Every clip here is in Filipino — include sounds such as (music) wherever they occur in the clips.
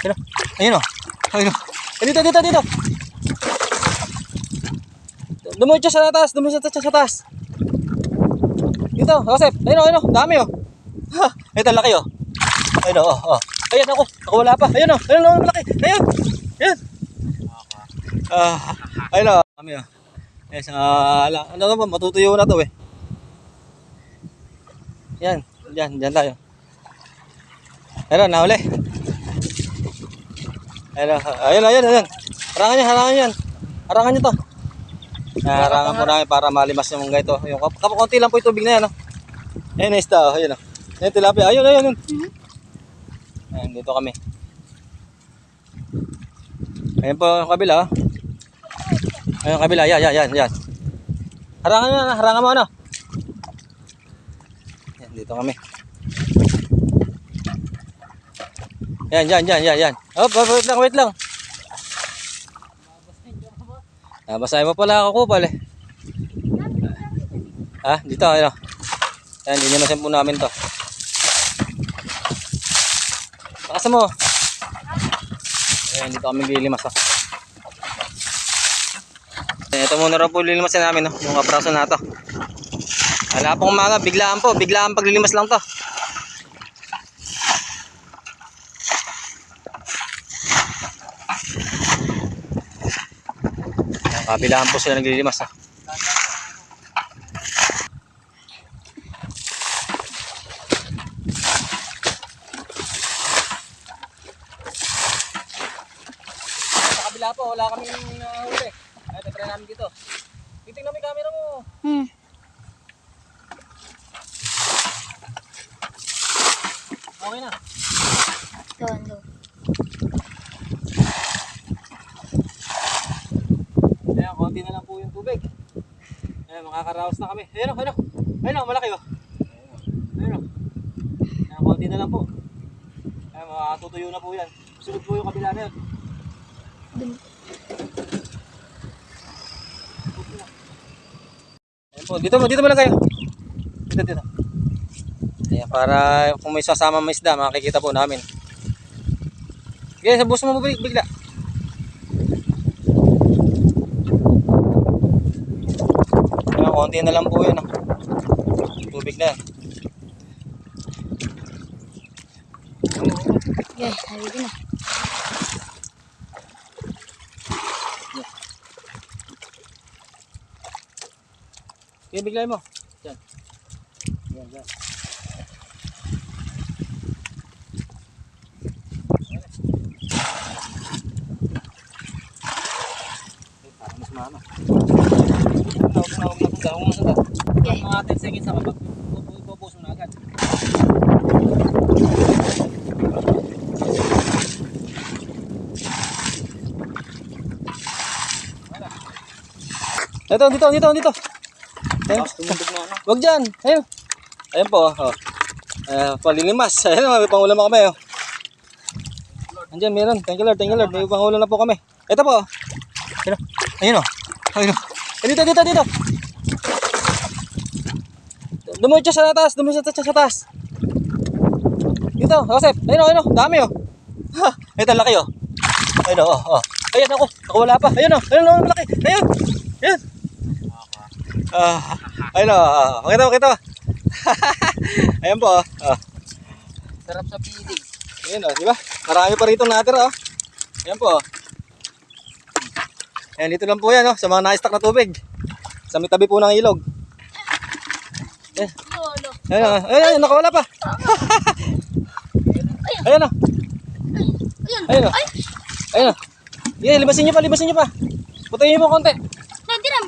Ayun, ayun o. Ayun o. Eh, dito, dito, dito. Dumiretso sa taas, dumiretso sa, sa taas. Dito, Joseph. Ayun o, ayun o. Dami o. Ha, ito laki o. Ayun o, oh, oh. Ayan ako, ako wala pa. Ayun o, ayun o, malaki. Ayun, ayun. Ah, ayun o. Kami o. Yes, ah, ala, ano ba, matutuyo na to eh. Yan, yan, yan tayo. Ayun, nahuli. Ayun, ayun, ayun, ayun. Harangan niya, harangan niyan. Harangan niyo to. Ah, harangan po namin para malimas yung mga ito. Yung kap konti lang po yung tubig na yan. Oh. Ayun, isda. Oh. Ayun, oh. Ayun, tilapia. Ayun, ayun, ayun. Ayun, dito kami. Ayun po yung kabila. Oh. Ayun, kabila. Yan, yan, yan, yan. Harangan niya, harangan mo ano. Yan, dito kami. Yan, yan, yan, yan, yan. Oh, wait lang, wait lang. Ah, basahin mo pala ako kupal eh. Ha? Dito, ano? Yan, nyo po namin to. Bakas mo. Ayan, dito kami lilimas oh. Ito muna raw po lilimasin namin, no? yung apraso na to. Wala pong umaga, biglaan po, biglaan paglilimas lang to. Kabilaan po sila naglilimas. Ah. Sa kabila po, wala kaming nahuli. Ay, try namin dito. Titingnan mo yung camera mo. Hmm. Okay na. Tondo. Ayan, konti na lang po yung tubig. Ayan, makakaraos na kami. Ayan o, ayan o. Ayan o, malaki o. Ayan o. Ayan, konti na lang po. Ayan, makatutuyo na po yan. Sunod po yung kabila na yun. Ayan po, dito mo, dito mo kayo. Dito, dito. Ayan, para kung may sasama may isda, makikita po namin. Sige, sa bus mo big- bigla. Konti na lang po yun. Oh. Tubig na yan. Yes, sabi ko na. Sige, biglay mo. Yan. Yan, yan. Ay, parang mas maano. Tawag na, kung gawang masada. Okay. Mga 10 seconds na kapag na agad. Dito, dito, dito, dito. Ayun. Wag dyan. Ayun. Ayun po. Oh. Uh, palilimas. Ayun, may pangulam na kami. Oh. Andiyan, meron. Thank you Lord, thank you Lord. May pangulam na po kami. Ito po. Ayun, oh. ayun o. Ayun o. Eh, dito, dito, dito. Dumiretso sa taas, dumiretso sa, sa taas. Dito, Joseph. Ayun o, ayun o. Dami o. Ha, ito laki o. Ayun oh, oh. Ayan ako. Ako wala pa. Ayun o, ayun o, malaki. Ayun. Ayun. Ah, ayun o. ah, Makita mo, makita mo. (laughs) Ayan po. oh. Ah. Sarap sa piling. Ayan o, di ba? Marami pa rito natira o. Ayan po. oh. Ayan, dito lang po yan o, sa mga na-stack na tubig. Sa may tabi po ng ilog. Ayan, ayan, o. ayan, ayan, nakawala pa. Ayan (laughs) o, Ayun. Ayun, oh. Ay, ayan o. Yeah, libasin nyo pa, libasin nyo pa. Putayin nyo po konti. nandiram.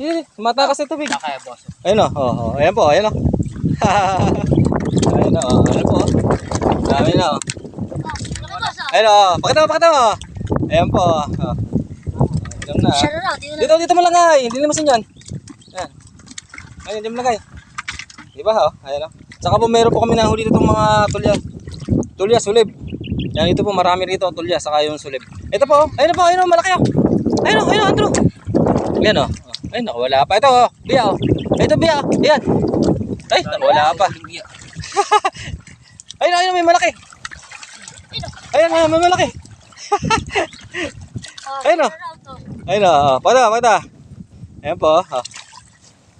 Yeah, matakas na tubig. Kaya boss. Ayun o, oh, oh, ayan po, ayan o. ayan o, ayan po. Dami na o. Nakabasa. Ayun o, pakita mo, pakita mo. Ayan po. Oh. Ayan na. Na na. Dito, dito mo langay. Hindi naman yan. Dito mo langay. Di ba, oh? Ayan, oh. Saka po meron po kami nahuli dito mga tulya. Tulya, sulib. Yan, ito po marami rito tulya, saka yung sulib. Ito po, oh. ayun na po, ayun oh, malaki oh. Ayun oh, ayun oh, Andrew. Oh. Oh, Ayun, nakawala pa. Ito oh, biya oh. Ito biya oh. Ayan. Ay, nakawala pa. (laughs) ayun, ayun, may malaki. Ayun. ayan, may malaki. (laughs) Oh, Ayun, oh. Ayun o, pada, pada. Ayan po. Oh.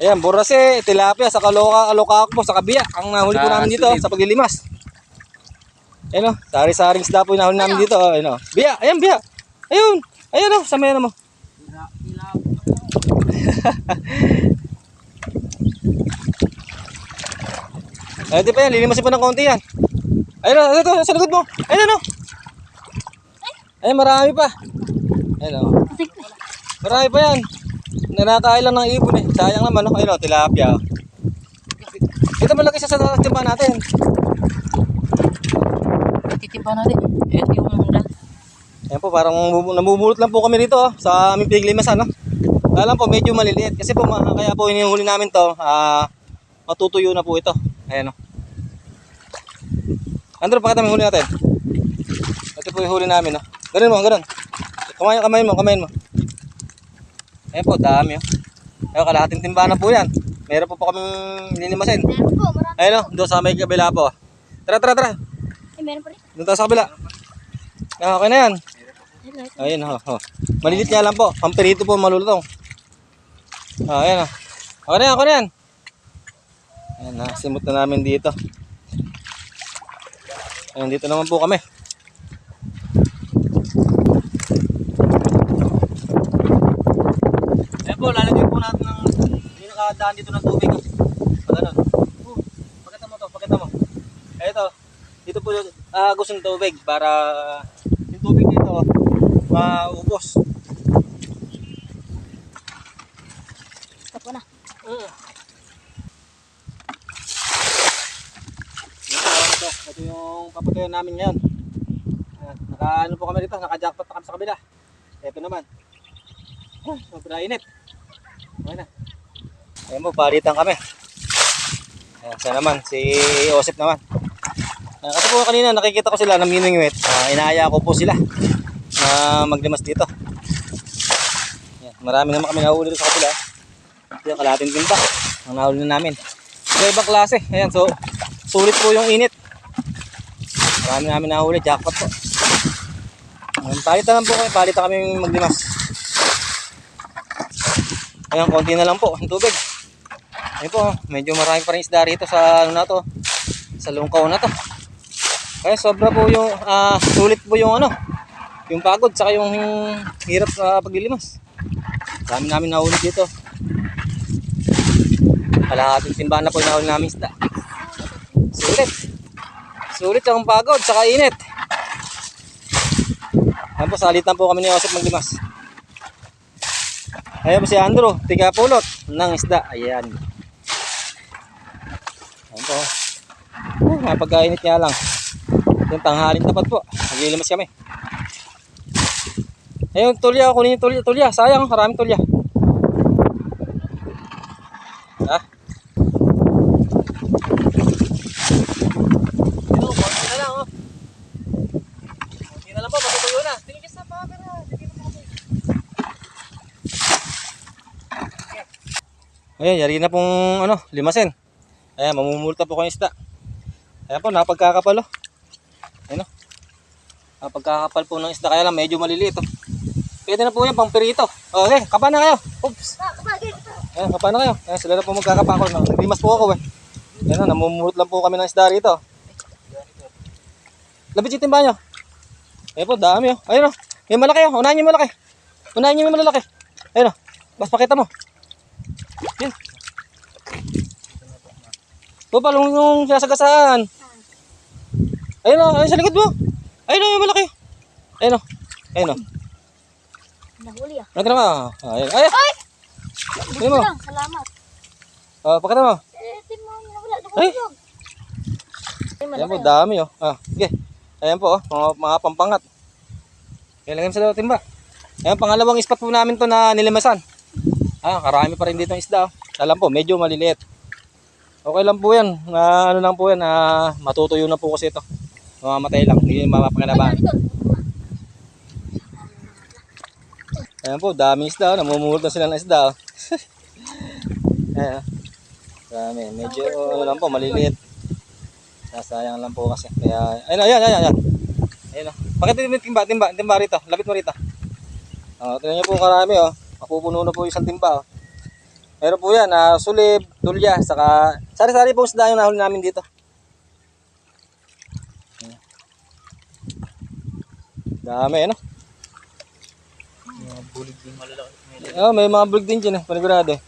Ayan, burase, tilapia, sa kaloka, kaloka po, sa kabia. Ang nahuli po Sa namin dito, sa paglilimas. Ayan o, sari-saring isda po nahuli namin dito. oh. Ayan o, biya, ayan biya. Ayun, ayan o, sa ano mo. (laughs) Ayun, di pa yan, lilimasin pa ng konti yan. Ayun o, ito, sa likod mo. Ayun o. Ayun, marami pa. Ayun o. Marami pa yan. Nanakain lang ng ibon eh. Sayang naman, no? Ayun o, tilapia. Ito malaki siya sa timba natin. Titimpa natin. Ito yung munda. Ayan po, parang namumulot- lang po kami rito oh, sa aming piglimasan. No? Alam po, medyo maliliit. Kasi po, kaya po inihuli namin to, ah, matutuyo na po ito. Ayan o. Andro, pakita mo yung huli natin. Ito po yung huli namin. No? Ganun mo, ganun. Kamay, kamayin mo, kamayin mo. Ayan po, dami. Oh. Ayun, kalahating timba na po yan. Meron po po kaming linimasin. Meron po, marami. Ayun o, doon sa may kabila po. Tara, tara, tara. Ay, meron pa rin. Doon tayo sa kabila. Ah, okay na yan. Ayun, ayun. Ayun, ho, ho. Malilit nga lang po. Pampirito po malulutong. Ah, ayan, ho. Okay na yan, okay na yan. Ayan, nasimot na namin dito. Ayan, dito naman po kami. Ayan po, lalagay po natin ng nakadaan dito ng tubig. Pag ganun. Oh, Pakita mo to, pakita mo. Ito, dito po ah gusto ng tubig para yung tubig dito maubos. Stop na. Mm. Ito, ito yung papatayan namin ngayon. Naka ano po kami dito, naka-jackpot na kami sa kabila. Ito naman. Ah, Sobra init. Na. Ayan po, palitan kami. Ayan, siya naman, si Osip naman. Ah, kasi po kanina nakikita ko sila namimingwit. Uh, inaaya ko po sila na maglimas dito. Ayan, marami naman kami nahuli sa kabila. Yung kalating din pa. Ang nahuli na namin. Sa ibang klase. Ayan, so sulit po yung init. Marami namin nahuli. Jackpot po. Ayan, palitan lang po kami. Palitan kami maglimas. Ayan, konti na lang po ang tubig. Ayan po, medyo marami pa rin isda rito sa ano na to. Sa lungkaw na to. Kaya sobra po yung ah, sulit po yung ano. Yung pagod saka yung, hirap sa paglilimas. Dami namin nahuli dito. Kalahating timbahan na po nahuli namin isda. Sulit. Sulit ang pagod saka init. Ayan po, salitan po kami ni Joseph maglimas. Ayan po si Andrew, tiga pulot ng isda. Ayan. Ayan. Oh, napagkainit niya lang. Yung tanghalin tapat po. Naglilimas kami. Ayun, tulya. Kunin yung tulya. Tulya. Sayang. Maraming tulya. Ha? Ito, konti na lang, oh. Na lang po. Matutuyo na. Camera. Tingin mo po. Ayan, yari na pong ano, limasin. Ayan, mamumulta po kayo isda. Ayan po, napagkakapal oh. Ayan oh. Napagkakapal po ng isda, kaya lang medyo maliliit oh. Pwede na po yan, pang pirito. Okay, kapa na kayo. Oops. Ah, Ayan, kapa na kayo. Ayan, sila na po magkakapa ko. No? Naglimas po ako eh. Ayan, oh, namumulot lang po kami ng isda rito. Labit yung timba nyo. Ayan po, dami oh. Ayun oh. Yung malaki oh. Unahin nyo yung malaki. Unahin nyo yung malalaki. Ayun oh. Mas pakita mo. Yun. O, palong yung sinasagasaan. Ayun o, ayun sa likod mo. Ayun o, yung malaki. Ayun o. Ayun o. Nahuli ah. Ano ka naman? Ah, Ayun. Ay! Ayun mo. lang, salamat. Ah, pakita mo. Eh, mo. Ay! Dugog-dugog. Ay, Ayan po, malaki ah. dami o. Ah, sige. Ayan po, oh, mga, mga pampangat. Mo sa timba. Ayan, pangalawang spot po namin to na nilimasan. Ah, karami pa rin dito ng isda. oh. Alam po, medyo maliliit. Okay lang po yan. Na, ano lang po yan, na matutuyo na po kasi ito. Mamamatay lang, hindi mapapangalaban. Ito, Ayan po, dami isda. oh. Namumulot na sila ng isda. oh. (laughs) Ayan. oh. Dami. Medyo ano lang po, maliliit. Nasayang lang po kasi. Kaya, ayun. Ayun o. Pakita mo yung timba, timba, timba rito. Lapit mo rito. Oh, tingnan niyo po karami oh. Mapupuno na po isang timba oh. Meron po yan, ah, sulib, tulya, saka sari-sari po isda yung nahuli namin dito. Dami, ano? Mga bulig din malalaki. Oh, may mga bulig din dyan eh, panigurado eh.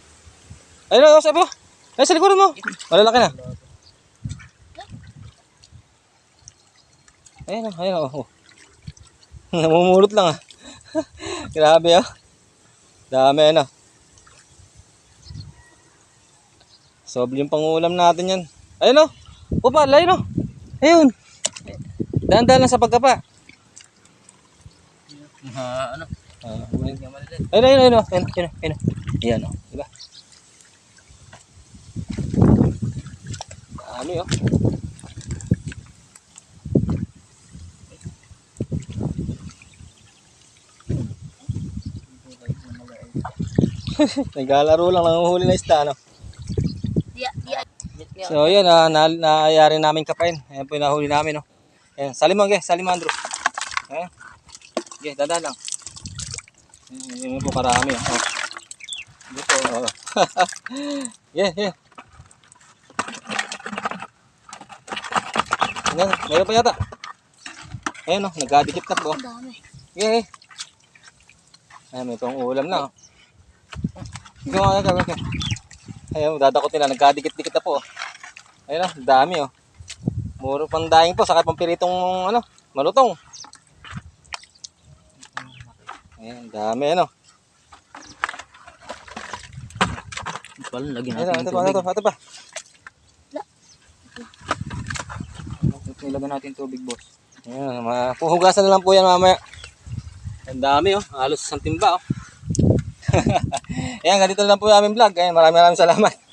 Ayun na, sabi mo. Ayun sa likuran mo. Malalaki na. Ayun, oh, ayun, oh. oh. (laughs) Namumulot lang ah. (laughs) Grabe ah. Dami ano. Sob yung pangulam natin yan. Ayun oh. Upa, ayun oh. Ayun. Dahan-dahan lang sa pagkapa. Mga ano, malalaki. Ayun, ayun, ayun, ayun, ayun, ayun. Ayan, oh. Diba? Dami, oh. (laughs) Naglalaro lang, nanguhuli na isda, no? So, yun, ah, na, naayari namin kapain. Ayan po yung nahuli namin, no? Ayan, salim mo, ge, salim mo, Andrew. Ayan. Ge, dada lang. Ayan, yun po karami, oh. Dito, oh. (laughs) Ge, ge. Ayan, meron pa yata. Ayan, oh, nagkadikit na po. Ang dami. Ge, ge. Ayan, may pang ulam na, oh. Nga, ito, ito. Ayun, dadakotin na. Nagkadikit-dikit na po. Ayun, oh, dami, oh. Muro pang daing po, saka pang piritong, ano, malutong. Ayan, dami, ano. Pala, lagyan Ayun, natin ito pa, tubig. ito pa, ito pa. Nilagyan natin tubig, boss. Ayan, ma- puhugasan na lang po yan mamaya. Ang dami, oh. Halos isang timba, oh. (laughs) Ayan, ganito na lang po yung aming vlog. Ayan, maraming maraming salamat.